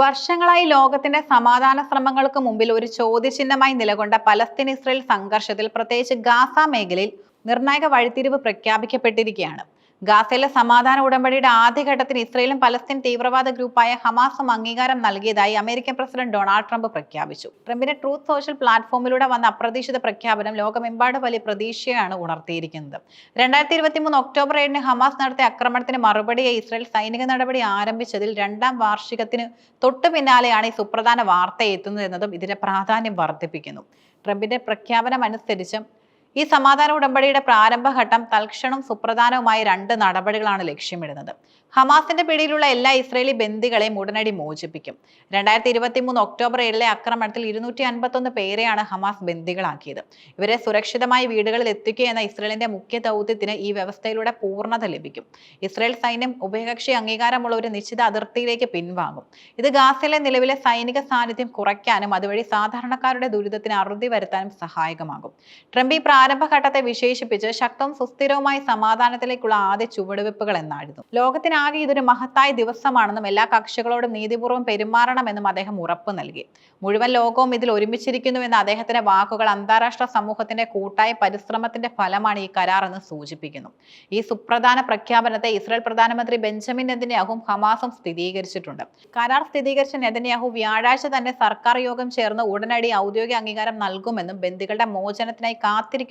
വർഷങ്ങളായി ലോകത്തിന്റെ സമാധാന ശ്രമങ്ങൾക്ക് മുമ്പിൽ ഒരു ചോദ്യചിഹ്നമായി നിലകൊണ്ട പലസ്തീൻ ഇസ്രയേൽ സംഘർഷത്തിൽ പ്രത്യേകിച്ച് ഗാസ മേഖലയിൽ നിർണായക വഴിത്തിരിവ് പ്രഖ്യാപിക്കപ്പെട്ടിരിക്കുകയാണ്. ഗാസയിലെ സമാധാന ഉടമ്പടിയുടെ ആദ്യഘട്ടത്തിന് ഇസ്രയേലും പലസ്തീൻ തീവ്രവാദ ഗ്രൂപ്പായ ഹമാസും അംഗീകാരം നൽകിയതായി അമേരിക്കൻ പ്രസിഡന്റ് ഡൊണാൾഡ് ട്രംപ് പ്രഖ്യാപിച്ചു. ട്രംപിന്റെ ട്രൂത്ത് സോഷ്യൽ പ്ലാറ്റ്ഫോമിലൂടെ വന്ന അപ്രതീക്ഷിത പ്രഖ്യാപനം ലോകമെമ്പാടും വലിയ പ്രതീക്ഷയാണ് ഉണർത്തിയിരിക്കുന്നത്. രണ്ടായിരത്തി ഇരുപത്തി മൂന്ന് ഒക്ടോബർ ഏഴിന് ഹമാസ് നടത്തിയ ആക്രമണത്തിന് മറുപടിയായി ഇസ്രയേൽ സൈനിക നടപടി ആരംഭിച്ചതിൽ രണ്ടാം വാർഷികത്തിന് തൊട്ടു പിന്നാലെയാണ് ഈ സുപ്രധാന വാർത്ത എത്തുന്നത് എന്നതും ഇതിന്റെ പ്രാധാന്യം വർദ്ധിപ്പിക്കുന്നു. ട്രംപിന്റെ പ്രഖ്യാപനം അനുസരിച്ച് ഈ സമാധാന ഉടമ്പടിയുടെ പ്രാരംഭഘട്ടം തൽക്ഷണം സുപ്രധാനവുമായ രണ്ട് നടപടികളാണ് ലക്ഷ്യമിടുന്നത്. ഹമാസിന്റെ പിടിയിലുള്ള എല്ലാ ഇസ്രയേലി ബന്ദികളെയും ഉടനടി മോചിപ്പിക്കും. രണ്ടായിരത്തി ഇരുപത്തി മൂന്ന് ഒക്ടോബർ ഏഴിലെ ആക്രമണത്തിൽ ഇരുന്നൂറ്റി അൻപത്തൊന്ന് പേരെയാണ് ഹമാസ് ബന്ദികളാക്കിയത്. ഇവരെ സുരക്ഷിതമായി വീടുകളിൽ എത്തിക്കുക എന്ന ഇസ്രയേലിന്റെ മുഖ്യ ദൗത്യത്തിന് ഈ വ്യവസ്ഥയിലൂടെ പൂർണത ലഭിക്കും. ഇസ്രയേൽ സൈന്യം ഉഭയകക്ഷി അംഗീകാരമുള്ള ഒരു നിശ്ചിത അതിർത്തിയിലേക്ക് പിൻവാങ്ങും. ഇത് ഗാസയിലെ നിലവിലെ സൈനിക സാന്നിധ്യം കുറയ്ക്കാനും അതുവഴി സാധാരണക്കാരുടെ ദുരിതത്തിന് അറുതി വരുത്താനും സഹായകമാകും. ട്രംപ് ഈ പ്രാരംഭഘട്ടത്തെ വിശേഷിപ്പിച്ച് ശക്തവും സുസ്ഥിരവുമായ സമാധാനത്തിലേക്കുള്ള ആദ്യ ചുവടുവെപ്പുകൾ എന്നായിരുന്നു. ലോകത്തിനാകെ ഇതൊരു മഹത്തായ ദിവസമാണെന്നും എല്ലാ കക്ഷികളോടും നീതിപൂർവം പെരുമാറണമെന്നും അദ്ദേഹം ഉറപ്പു നൽകി. മുഴുവൻ ലോകവും ഇതിൽ ഒരുമിച്ചിരിക്കുന്നുവെന്ന അദ്ദേഹത്തിന്റെ വാക്കുകൾ അന്താരാഷ്ട്ര സമൂഹത്തിന്റെ കൂട്ടായ പരിശ്രമത്തിന്റെ ഫലമാണ് ഈ കരാർ എന്ന് സൂചിപ്പിക്കുന്നു. ഈ സുപ്രധാന പ്രഖ്യാപനത്തെ ഇസ്രായേൽ പ്രധാനമന്ത്രി ബെഞ്ചമിൻ നെതന്യാഹും ഹമാസും സ്ഥിരീകരിച്ചിട്ടുണ്ട്. കരാർ സ്ഥിരീകരിച്ച നെതന്യാഹു വ്യാഴാഴ്ച തന്നെ സർക്കാർ യോഗം ചേർന്ന് ഉടനടി ഔദ്യോഗിക അംഗീകാരം നൽകുമെന്നും ബന്ദികളുടെ മോചനത്തിനായി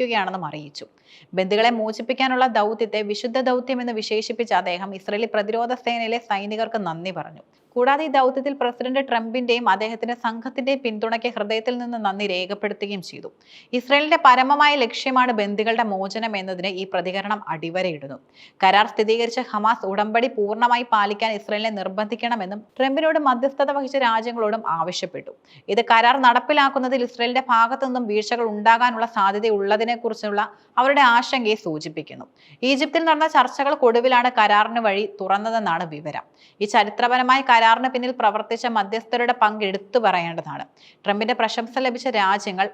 കാത്തിരിക്കുകയാണെന്നും അറിയിച്ചു. ബന്ധുക്കളെ മോചിപ്പിക്കാനുള്ള ദൗത്യത്തെ വിശുദ്ധ ദൗത്യം എന്ന് വിശേഷിപ്പിച്ച അദ്ദേഹം ഇസ്രയേലി പ്രതിരോധ സേനയിലെ സൈനികർക്ക് നന്ദി പറഞ്ഞു. കൂടാതെ ഈ ദൗത്യത്തിൽ പ്രസിഡന്റ് ട്രംപിന്റെയും അദ്ദേഹത്തിന്റെ സംഘത്തിന്റെയും പിന്തുണയ്ക്ക് ഹൃദയത്തിൽ നിന്ന് നന്ദി രേഖപ്പെടുത്തുകയും ചെയ്തു. ഇസ്രയേലിന്റെ പരമമായ ലക്ഷ്യമാണ് ബന്ദികളുടെ മോചനം എന്നതിന് ഈ പ്രതികരണം അടിവരയിടുന്നു. കരാർ സ്ഥിരീകരിച്ച ഹമാസ് ഉടമ്പടി പൂർണമായി പാലിക്കാൻ ഇസ്രയേലിനെ നിർബന്ധിക്കണമെന്നും ട്രംപിനോട് മധ്യസ്ഥത വഹിച്ച രാജ്യങ്ങളോടും ആവശ്യപ്പെട്ടു. ഇത് കരാർ നടപ്പിലാക്കുന്നതിൽ ഇസ്രയേലിന്റെ ഭാഗത്തു നിന്നും വീഴ്ചകൾ ഉണ്ടാകാനുള്ള സാധ്യതയുള്ളതിനെ കുറിച്ചുള്ള അവരുടെ ആശങ്കയെ സൂചിപ്പിക്കുന്നു. ഈജിപ്തിൽ നടന്ന ചർച്ചകൾക്കൊടുവിലാണ് കരാറിന് വഴി തുറന്നതെന്നാണ് വിവരം. ഈ ചരിത്രപരമായ കരാറിന് പിന്നിൽ പ്രവർത്തിച്ച മധ്യസ്ഥരുടെ പങ്ക് എടുത്തു പറയേണ്ടതാണ്. ട്രംപിന്റെ പ്രശംസ ലഭിച്ച രാജ്യങ്ങൾ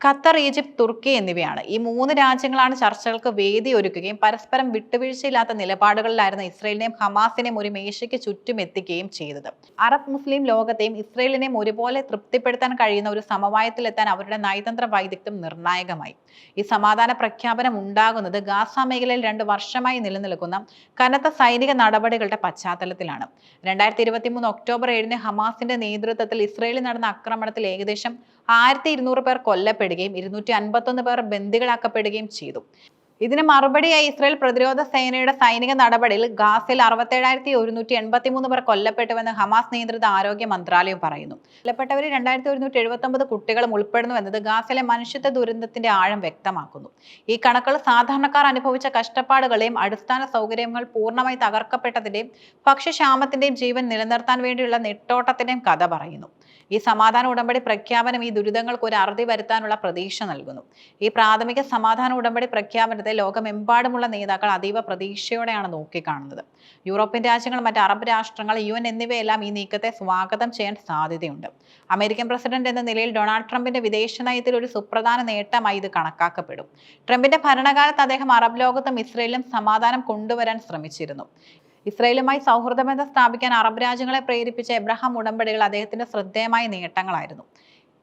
ഖത്തർ ഈജിപ്ത് തുർക്കി എന്നിവയാണ്. ഈ മൂന്ന് രാജ്യങ്ങളാണ് ചർച്ചകൾക്ക് വേദി ഒരുക്കുകയും പരസ്പരം വിട്ടുവീഴ്ചയില്ലാത്ത നിലപാടുകളിലായിരുന്ന ഇസ്രയേലിനെയും ഹമാസിനെയും ഒരു മേശയ്ക്ക് ചുറ്റും എത്തിക്കുകയും ചെയ്തത്. അറബ് മുസ്ലിം ലോകത്തെയും ഇസ്രയേലിനെയും ഒരുപോലെ തൃപ്തിപ്പെടുത്താൻ കഴിയുന്ന ഒരു സമവായത്തിലെത്താൻ അവരുടെ നയതന്ത്ര വൈദഗ്ധ്യം നിർണായകമായി. ഈ സമാധാന പ്രഖ്യാപനം ഉണ്ടാകുന്നത് ഗാസ മേഖലയിൽ രണ്ട് വർഷമായി നിലനിൽക്കുന്ന കനത്ത സൈനിക നടപടികളുടെ പശ്ചാത്തലത്തിലാണ്. രണ്ടായിരത്തി ഇരുപത്തി മൂന്ന് ഒക്ടോബർ ഏഴിന് ഹമാസിന്റെ നേതൃത്വത്തിൽ ഇസ്രയേലിൽ നടന്ന ആക്രമണത്തിൽ ഏകദേശം ആയിരത്തി ഇരുന്നൂറ് പേർ കൊല്ലപ്പെടുകയും ഇരുന്നൂറ്റി അൻപത്തൊന്ന് പേർ ബന്ദികളാക്കപ്പെടുകയും ചെയ്തു. ഇതിന് മറുപടിയായി ഇസ്രയേൽ പ്രതിരോധ സേനയുടെ സൈനിക നടപടിയിൽ ഗാസിൽ അറുപത്തേഴായിരത്തി ഒരുന്നൂറ്റി എൺപത്തി മൂന്ന് പേർ കൊല്ലപ്പെട്ടുവെന്ന് ഹമാസ് നിയന്ത്രിത ആരോഗ്യ മന്ത്രാലയം പറയുന്നു. കൊല്ലപ്പെട്ടവരിൽ രണ്ടായിരത്തി ഒരുന്നൂറ്റി എഴുപത്തി ഒമ്പത് കുട്ടികളും ഉൾപ്പെടുന്നു എന്നത് ഗാസയിലെ മനുഷ്യത്വ ദുരന്തത്തിന്റെ ആഴം വ്യക്തമാക്കുന്നു. ഈ കണക്കുകൾ സാധാരണക്കാർ അനുഭവിച്ച കഷ്ടപ്പാടുകളെയും അടിസ്ഥാന സൗകര്യങ്ങൾ പൂർണമായി തകർക്കപ്പെട്ടതിന്റെയും ഭക്ഷ്യക്ഷാമത്തിന്റെയും ജീവൻ നിലനിർത്താൻ വേണ്ടിയുള്ള നെട്ടോട്ടത്തിന്റെയും കഥ പറയുന്നു. ഈ സമാധാന ഉടമ്പടി പ്രഖ്യാപനം ഈ ദുരിതങ്ങൾക്ക് ഒരു അറുതി വരുത്താനുള്ള പ്രതീക്ഷ നൽകുന്നു. ഈ പ്രാഥമിക സമാധാന ഉടമ്പടി പ്രഖ്യാപനത്തെ ലോകമെമ്പാടുമുള്ള നേതാക്കൾ അതീവ പ്രതീക്ഷയോടെയാണ് നോക്കിക്കാണുന്നത്. യൂറോപ്യൻ രാജ്യങ്ങൾ മറ്റ് അറബ് രാഷ്ട്രങ്ങൾ യു എൻ എന്നിവയെല്ലാം ഈ നീക്കത്തെ സ്വാഗതം ചെയ്യാൻ സാധ്യതയുണ്ട്. അമേരിക്കൻ പ്രസിഡന്റ് എന്ന നിലയിൽ ഡൊണാൾഡ് ട്രംപിന്റെ വിദേശ നയത്തിൽ ഒരു സുപ്രധാന നേട്ടമായി ഇത് കണക്കാക്കപ്പെടും. ട്രംപിന്റെ ഭരണകാലത്ത് അദ്ദേഹം അറബ് ലോകത്തും ഇസ്രയേലും സമാധാനം കൊണ്ടുവരാൻ ശ്രമിച്ചിരുന്നു. ഇസ്രയേലുമായി സൗഹൃദ ബന്ധം സ്ഥാപിക്കാൻ അറബ് രാജ്യങ്ങളെ പ്രേരിപ്പിച്ച എബ്രഹാം ഉടമ്പടികൾ അദ്ദേഹത്തിന്റെ ശ്രദ്ധേയമായ നേട്ടങ്ങളായിരുന്നു.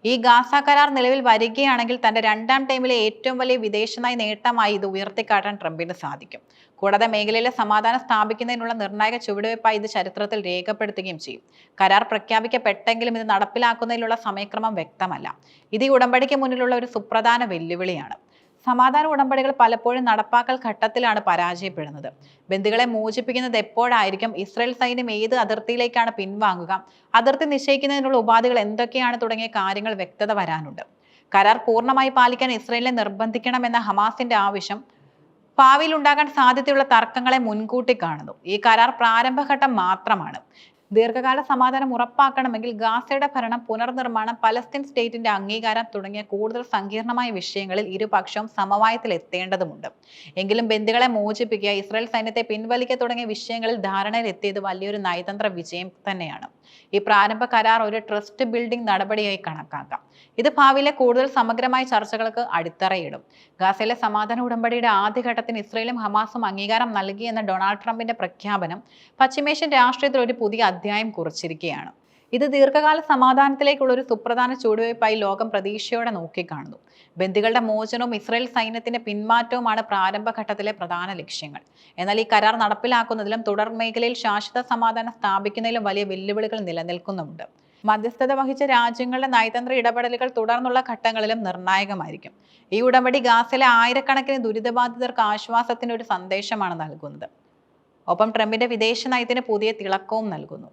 ഈ ഗാസ കരാർ നിലവിൽ വരികയാണെങ്കിൽ തന്റെ രണ്ടാം ടൈമിലെ ഏറ്റവും വലിയ വിദേശ നയ നേട്ടമായി ഇത് ഉയർത്തിക്കാട്ടാൻ ട്രംപിന് സാധിക്കും. കൂടാതെ മേഖലയിലെ സമാധാനം സ്ഥാപിക്കുന്നതിനുള്ള നിർണായക ചുവടുവയ്പായി ഇത് ചരിത്രത്തിൽ രേഖപ്പെടുത്തുകയും ചെയ്യും. കരാർ പ്രഖ്യാപിക്കപ്പെട്ടെങ്കിലും ഇത് നടപ്പിലാക്കുന്നതിനുള്ള സമയക്രമം വ്യക്തമല്ല. ഇത് ഈ ഉടമ്പടിക്ക് മുന്നിലുള്ള ഒരു സുപ്രധാന വെല്ലുവിളിയാണ്. സമാധാന ഉടമ്പടികൾ പലപ്പോഴും നടപ്പാക്കൽ ഘട്ടത്തിലാണ് പരാജയപ്പെടുന്നത്. ബന്ധുക്കളെ മോചിപ്പിക്കുന്നത് എപ്പോഴായിരിക്കും? ഇസ്രയേൽ സൈന്യം ഏത് അതിർത്തിയിലേക്കാണ് പിൻവാങ്ങുക? അതിർത്തി നിശ്ചയിക്കുന്നതിനുള്ള ഉപാധികൾ എന്തൊക്കെയാണ് തുടങ്ങിയ കാര്യങ്ങൾ വ്യക്തത വരാനുണ്ട്. കരാർ പൂർണമായി പാലിക്കാൻ ഇസ്രയേലിനെ നിർബന്ധിക്കണമെന്ന ഹമാസിന്റെ ആവശ്യം ഭാവിയിൽ ഉണ്ടാകാൻ സാധ്യതയുള്ള തർക്കങ്ങളെ മുൻകൂട്ടി കാണുന്നു. ഈ കരാർ പ്രാരംഭഘട്ടം മാത്രമാണ്. ദീർഘകാല സമാധാനം ഉറപ്പാക്കണമെങ്കിൽ ഗാസയുടെ ഭരണം പുനർനിർമ്മാണം പലസ്തീൻ സ്റ്റേറ്റിന്റെ അംഗീകാരം തുടങ്ങിയ കൂടുതൽ സങ്കീർണമായ വിഷയങ്ങളിൽ ഇരുപക്ഷവും സമവായത്തിൽ എത്തേണ്ടതുണ്ട് എങ്കിലും ബന്ദികളെ മോചിപ്പിക്കുക ഇസ്രായേൽ സൈന്യത്തെ പിൻവലിക്കുക തുടങ്ങിയ വിഷയങ്ങളിൽ ധാരണയിലെത്തിയത് വലിയൊരു നയതന്ത്ര വിജയം തന്നെയാണ്. ഈ പ്രാരംഭ കരാർ ഒരു ട്രസ്റ്റ് ബിൽഡിംഗ് നടപടിയായി കണക്കാക്കാം. ഇത് ഭാവിയിലെ കൂടുതൽ സമഗ്രമായ ചർച്ചകൾക്ക് അടിത്തറയിടും. ഗാസയിലെ സമാധാന ഉടമ്പടിയുടെ ആദ്യഘട്ടത്തിന് ഇസ്രയേലും ഹമാസും അംഗീകാരം നൽകി എന്ന ഡൊണാൾഡ് ട്രംപിന്റെ പ്രഖ്യാപനം പശ്ചിമേഷ്യൻ രാഷ്ട്രീയത്തിൽ ഒരു പുതിയ അധ്യായം കുറിച്ചിരിക്കുകയാണ്. ഇത് ദീർഘകാല സമാധാനത്തിലേക്കുള്ള ഒരു സുപ്രധാന ചുവടുവയ്പായി ലോകം പ്രതീക്ഷയോടെ നോക്കിക്കാണുന്നു. ബന്ദികളുടെ മോചനവും ഇസ്രായേൽ സൈന്യത്തിന്റെ പിന്മാറ്റവുമാണ് പ്രാരംഭഘട്ടത്തിലെ പ്രധാന ലക്ഷ്യങ്ങൾ. എന്നാൽ ഈ കരാർ നടപ്പിലാക്കുന്നതിലും തുടർ മേഖലയിൽ ശാശ്വത സമാധാനം സ്ഥാപിക്കുന്നതിലും വലിയ വെല്ലുവിളികൾ നിലനിൽക്കുന്നുമുണ്ട്. മധ്യസ്ഥത വഹിച്ച രാജ്യങ്ങളുടെ നയതന്ത്ര ഇടപെടലുകൾ തുടർന്നുള്ള ഘട്ടങ്ങളിലും നിർണായകമായിരിക്കും. ഈ ഉടമ്പടി ഗാസയിലെ ആയിരക്കണക്കിന് ദുരിതബാധിതർക്ക് ആശ്വാസത്തിന് ഒരു സന്ദേശമാണ് നൽകുന്നത്. ഒപ്പം ട്രംപിന്റെ വിദേശ നയത്തിന് പുതിയ തിളക്കവും നൽകുന്നു.